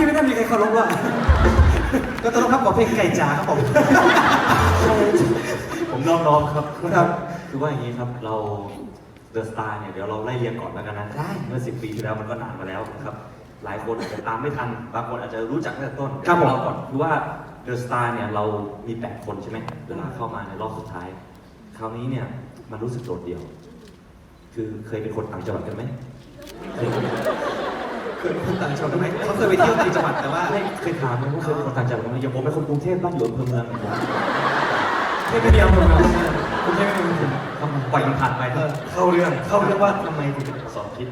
พี่ไม่ได้มีใครเคารพว่ะก็ต้องรับกับเพลงไก่จ๋าครับผม ผมน้อมๆครับครับคือว่าอย่างนี้ครับเราเดอะสตาร์เนี่ยเดี๋ยวเราไล่เรียงก่อนแล้วกันนะได้เมื่อสิบปีที่แล้วมันก็นานมาแล้วนะครับ หลายคนอาจจะตามไม่ทันบางคนอาจจะรู้จักตั้งแต่ต้นครับผม เราก่อนคือว่าเดอะสตาร์เนี่ยเรามีแปดคนใช่ไหมเวลาเข้ามาในรอบสุดท้าย คราวนี้เนี่ยมันรู้สึกโดดเดี่ยว คือเคยเป็นคนต่างจังหวัดกันไหมเคยเคยเป็นคนต่างจังหวัดไหมเขาเคยไปเที่ยวต่างจังหวัดแต่ว่าไม่เคยถามไหมว่าเคยเป็นคนต่างจังหวัดไหมอย่างผมเป็นคนกรุงเทพบ้านอยู่อำเภอเมืองผมไม่เป็นเดียวผมคุณไม่เป็นผมทำไมปล่อยมันผ่านไปเออเข้าเรื่องเข้าเรื่องว่าทำไมถึงเป็นอักษรพิษ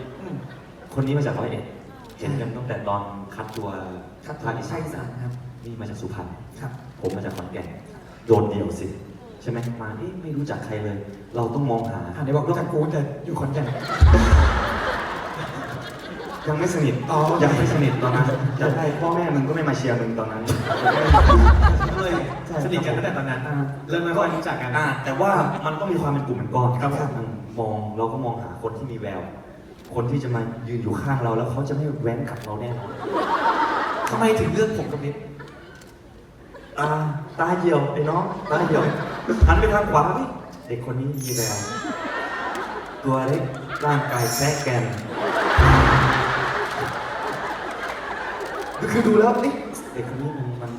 คนนี้มาจากร้อยเอ็ดเห็นกันตั้งแต่ตอนคัดตัวครับภาคอีใช่สานสารครับนี่มาจากสุพรรณครับ ผมมาจากขอนแก่นโดดเดี่ยวสิใช่ไหมมาเอ๊ะไม่รู้จักใครเลย เราต้องมองหาอ่านได้บอกรู้จักกูแต่อยู่ขอนแก่น ยังไม่สนิทอ๋อ ยังไม่สนิทตอนนั้นจะได้พ่อแม่มึงก็ไม่มาเชียร์มึงตอนนั้นเลยสนิทกันตั้งแต่ตอนนั้น อ่า เริ่มไม่ค่อยรู้จักกัน อ่าแต่ว่ามันก็มีความเป็นกลุ่มเป็นก้อนครับผม มันมองเราก็มองหาคนที่มีแวว คนที่จะมายืนอยู่ข้างเราแล้วเขาจะไม่แว้นกับเราแน่นอนทำไมถึงเลือกผมกับนิดตาตาเหี่ยวไอ้น้องตาเหี่ยวหันไปทางขวาพี่เด็กคนนี้มีแวว ตัวเล็กร่างกายแท้แกน คือดูแล้วนี่เด็กคนนี้มันมัน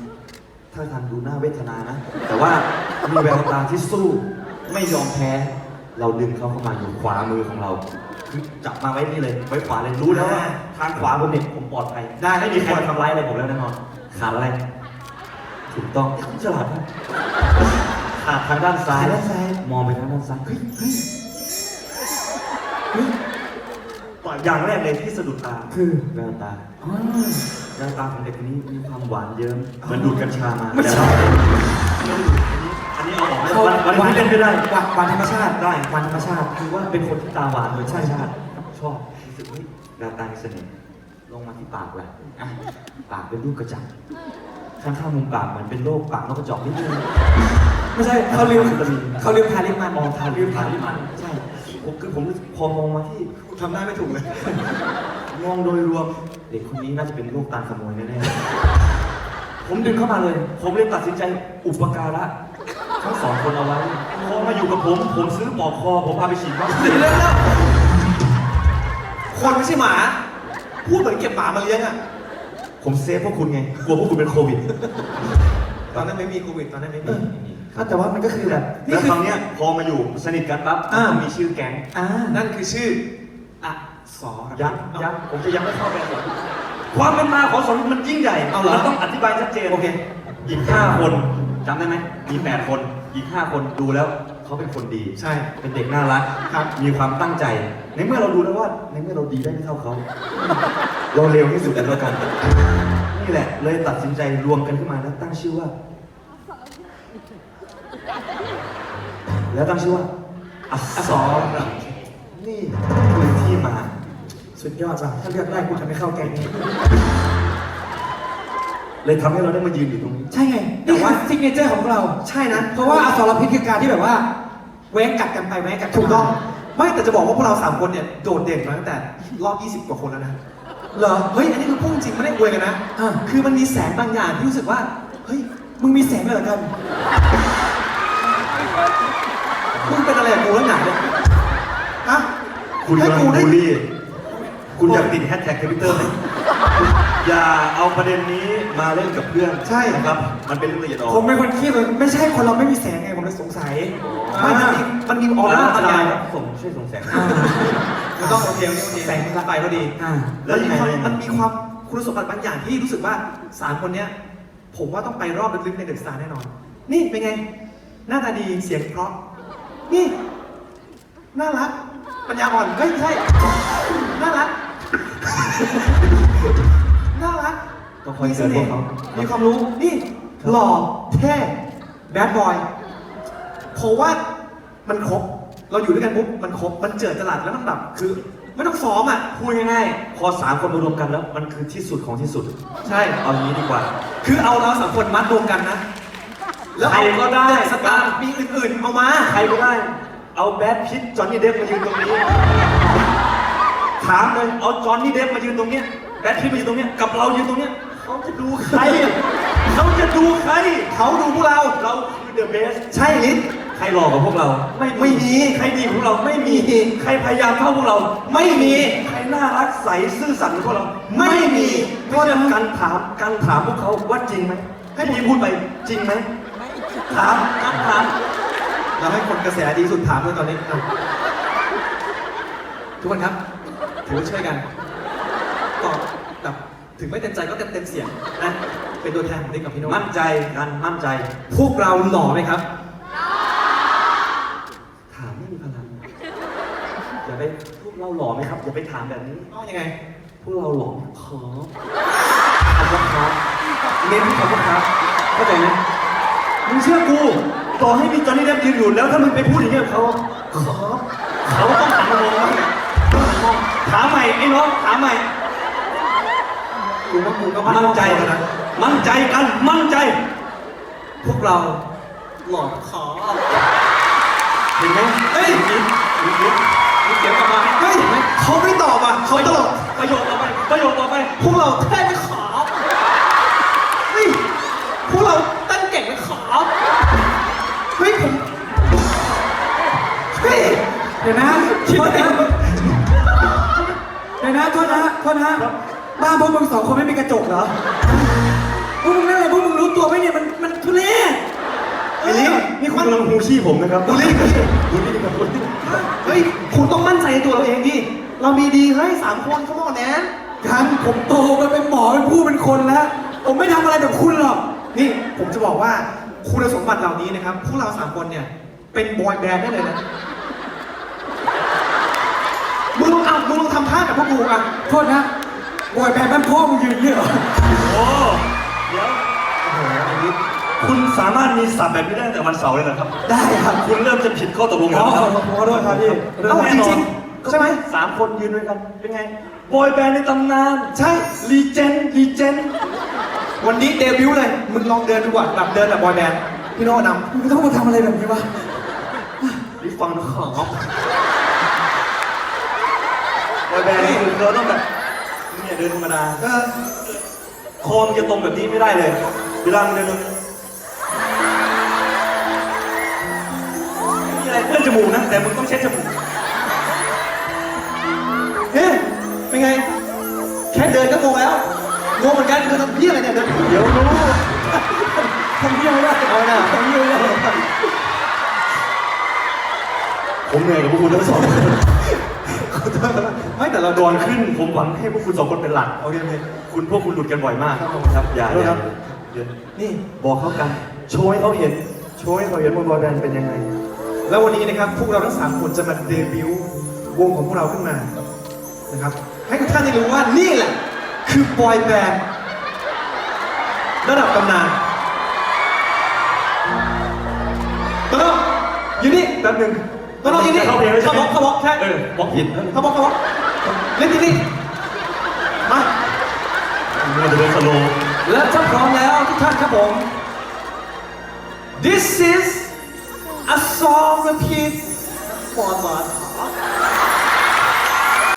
ถ้าทางดูหน้าเวทนานะ แต่ว่ามีแววตาที่สู้ไม่ยอมแพ้ เราดึงเขาเข้ามาอยู่ขวามือของเราคือจับมาไว้นี่เลยไว้ขวาเลยรู้แล้วว่าทางขวาผมเนี่ยผมปลอดภัยได้ไม่ไม่มีมีใคใครรมามาทำร้ายอะไรผมแล้วแน่นอนขาดอะไรถูกต้องคุณฉลาดมากขาดทางด้านซ้ายด้านซ้ายมองไปทางด้านซ้ายเฮ้ยเฮ้ยเฮ้ยอย่างแรกเลยที่สะดุดตาคือแววตาอ๋อ แววตาของเด็กคนนี้มีความหวานเยิ้มเหมือนดูดกัญชามาไม่ใช่อันนี้เอาออกเขาวันวันนี้เล่นไม่ได้ หวานหวานธรรมชาติได้หวานธรรมชาติ คือว่าเป็นคนที่ตาหวานโดยธรรมชาติชอบรู้สึกเฮ้ยแววตามีเสน่ห์ลงมาที่ปากแหละอะปากเป็นรูปกระจับข้างๆมุมปากเหมือนเป็นโรคปากนกกระจอกนิดนึง ไม่ใช่เขาลืมเขาลืมทาลิปมันมองทาลิปทาลิปมันใช่ผมคือผมพอมองมาที่ ทำได้ไม่ถูกเลย มองโดยรวมเด็กคนนี้น่าจะเป็นโรคตาขโมยแน่ๆ ผมดึงเข้ามาเลย ผมเลยตัดสินใจอุปการะทั้งสองคนเอาไว้พอมาอยู่กับผม ผมซื้อปลอกคอ ผมพาไปฉีดวัคซีนเรื่องแล้วคนไม่ใช่หมา พูดเหมือนเก็บหมามาเลี้ยงอะ ผมเซฟพวกคุณไง กลัวพวกคุณเป็นโควิด ตอนนั้นไม่มีโควิด ตอนนั้นไม่มีแต่ว่ามันก็คือแบบนี่คือครั้งเนี้ยพอมาอยู่สนิทกันปั๊บอ่ามันมีชื่อแก๊งอ่านั่นคือชื่ออะ สอครับยักษ์ยักษ์ผมจะยังไม่เข้าไปก่อนความเป็นมาของสองมันยิ่งใหญ่เอาเหรอ มันต้องอธิบายชัดเจนโอเค อีกห้าคนจำได้ไหมมีแปดคน อีกห้าคนดูแล้วเขาเป็นคนดี ใช่ เป็นเด็กน่ารัก ครับ มีความตั้งใจ ในเมื่อเราดูแล้วว่า ในเมื่อเราดีได้ไม่เท่าเขา เราเร็วที่สุดกันแล้วกัน นี่แหละ เลยตัดสินใจรวมกันขึ้นมาแล้วตั้งชื่อว่า แล้วตั้งชื่อว่าอักษร นี่คือที่มา สุดยอดว่ะถ้าเลือกได้กูจะไม่เข้าแก๊งนี้เลยทำให้เราได้มายืนอยู่ตรงนี้ ใช่ไง แต่ว่าซิกเนเจอร์ของเรา ใช่นะ เพราะว่าอสรพิษคือการที่แบบว่าแว้งกัดกันไปแว้งกัดกันมาถูกต้อง ไม่แต่จะบอกว่าพวกเราสามคนเนี่ยโดดเด่นมาตั้งแต่รอบ 20 กว่าคนแล้วนะ เหรอ เฮ้ย อันนี้คือพูดจริงไม่ได้อวยกันนะอ่าคือมันมีแสงบางอย่างที่รู้สึกว่า เฮ้ย มึงมีแสงเลยเหรอกัน มึงเป็นอะไรกับกูแล้วหนาเนี่ย ฮะคุณให้กำลังกูได้บูลลี่ คุณอยากติดแฮชแท็กทวิตเตอร์ไหมอย่าเอาประเด็นนี้มาเล่นกับเพื่อนใช่ นะครับ มันเป็นเรื่องละเอียดอ่อผมน เป็นคนขี้เลยไม่ใช่คนเราไม่มีแสงไงผมเลยสงสัยไม่มันมีมันมีออร่าบางอย่างส่งช่วยส่งแสงอ่ามันต้องโอเคโอเคโอเคแสงมันละไปพอดี อ่า แล้วยังไงมันมีแล้วยังไง มันมีความคุณสมบัติบางอย่างที่รู้สึกว่าสามคนเนี้ย ผมว่าต้องไปรอบลึกๆในเดอะสตาร์แน่นอน นี่เป็นไง หน้าตาดีเสียงเพราะ นี่ น่ารัก ปัญญาอ่อนเฮ้ยไม่ใช่น่ารักน่ารักต้องคอยมีเตือนพวกเขา มีความรู้นี่หล่อเท่แบดบอยผมว่ามันครบ เราอยู่ด้วยกันปุ๊บมันครบมันเจิดจรัสแล้วมันแบบคือ ไม่ต้องซ้อมอะพูดง่ายๆพอสามคนมารวมกันแล้วมันคือที่สุดของที่สุดใช่ เอาอย่างนี้ดีกว่า คือเอาเราสามคนมัดรวมกันนะแล้วใครก็ได้เด็สตาร์มีอื่นๆเอามา ใครก็ได้ เอาแบทพิทจอห์นนี่เดฟมายืนตรงนี้ ถามเลยเอาจอห์นนี่เดฟมายืนตรงเนี้ยแบทพิทมายืนตรงเนี้ยกับเรายืนตรงเนี้ยใเขาจะดูใครเขาจะดูใคร เขาดูพวกเราเราคือเดอะเบสใช่ลิศใครหลอกกับพวกเรา ไม่ไม่มีใครดีกว่าพวกเราไม่มีใครพยายามเท่าพวกเรา ไม่มีใครน่ารักใสซื่อสัตย์กับพวกเรา ไม่มีไม่ใช่การถามการถามพวกเขาว่าจริงไหมให้พี่พูดไปจริงไหมถามถามถาม เราให้คนกระแสดีสุดถามเลยตอนนี้อะทุกคนครับ ถือว่าช่วยกันตอบแบบถึงไม่เต็มใจก็เต็มเต็มเสียงนะเป็นตัวแทนของนิกกับพี่โน้ตมั่นใจกันมั่นใจ พวกเราหล่อไหมครับ ถามไม่มีพลังอย่าไปพวกเราหล่อไหมครับอย่าไปถามแบบนี้ ต้องยังไง พวกเราหล่อขอคำว่าครับเน้นคำว่าครับเข้าใจไหมมึงเชื่อกู ต่อให้มีจอห์นนี่เดฟยืนอยู่แล้วถ้ามึงไปพูดอย่างเงี้ยกับเขาขอเขาต้องหันมามองแล้วต้องหันมามองถามใหม่ไอ้น้องถามใหม่กูว่ากูก็มั่นใจแล้วนะนะมั่นใจกันมั่นใจ พวกเราหล่อขอเห็นไหมเฮ้ยมีมีมีมีเสียงกลับมาเฮ้ยเขาไม่ตอบอะเขาตลกประโยคต่อไปประโยคต่อไปพวกเราแค่ไม่ขอ เดี๋ยวนะคิดโทว่าษนะเดี๋ยวนะโทษนะโทษนะบ้านพวกมึงสองคนไม่มีกระจกเหรอพวกมึงนั่นอะไรพวกมึงรู้ตัวไหมเนี่ยมันมันทุเรศไอ้นี่นี่คุณกำลังหูชี้ผมนะครับบูลลี่บูลลี่ครับบูลลี่เฮ้ยคุณต้องมั่นใจในตัวเราเองดิเรามีดีเฮ้ยสามคนเขาบอกแนนกันผมโตมาเป็นหมอเป็นผู้เป็นคนแล้ว ผมไม่ทำอะไรแบบคุณหรอก นี่ผมจะบอกว่าคุณสมบัติเหล่านี้นะครับพวกเราสามคนเนี่ยเป็นบอยแบนด์ได้เลยนะ มึงลองเอามึงลองทำท่ากับพวกกูอะโทษนะบอยแบนด์บ้านพ่อมึงยืนเนี่ยเหรอโอ้เดี๋ยวโอ้โหอันนี้คุณสามารถมีศัพท์แบบนี้ได้ตั้งแต่วันเสาร์เลยเหรอครับ ได้ครับคุณเริ่มจะผิดข้อตกลงขแล้อวนะครับ ขอโทษครับพี่เอ้าจริงๆใช่ไหมสามคนยืนด้วยกัน เป็นไง บอยแบนด์ในตำนาน ใช่รีเจนรีเจนวันนี้เดบิวต์เลย มึงลองเดินดูก่อนแบบเดินแบบบอยแบนด์พี่โน่นมึงต้องมาทำอะไรแบบนี้วะ รีฟังนะขอบ อยแบนด์นี่คือเราต้องแบบเนี่ยเดินธรรมดาเออคอมนจะตรงแบบนี้ไม่ได้เลยเวลามันเดินตรงไม่มีอะไรเพื่อนจมูกนะ แต่มึงต้องเช็ดจมูกเฮ้ยเป็นไง แค่เดินก็งงแล้วงงเหมือนกันคือทำเพี้ยอะไรเนี่ยเดินเดี๋ยวรู้ทำเพี้ยไม่ได้เอาหน่าทำเพี้ยไม่ได้ผมเหนื่อยกับพวกคุณทั้งสอง ไม่แต่เราก่อนขึ้น ผมหวังให้พวกคุณสองคนเป็นหลัก โอเคโอเคคุณพวกคุณหลุดกันบ่อยมาก ครับผมครับ อย่าขอโทษครับ อย่านี่บอกเขากัน โชว์ให้เขาเห็น โชว์ให้เขาเห็นว่าบอยแบนด์เป็นยังไง แล้ววันนี้นะครับพวกเราทั้งสามคนจะมาเดบิวต์วงของพวกเราขึ้นมานะครับ ให้ทุกท่านได้รู้ว่านี่แหละ คือบอยแบนด์ระดับตำนานโตโน่อยู่นี่แป๊บนึง โตโน่อยู่นี่เข้าเพลงแล้วใช่เขาไหมบอกเขาบอกใช่เออบอกผิดเขาบอกเขาบอกเล่นที่นี่มา มันจะเป็นสโลว์ และถ้าพร้อมแล้วทุกท่านครับผม This is a song repeat for my heart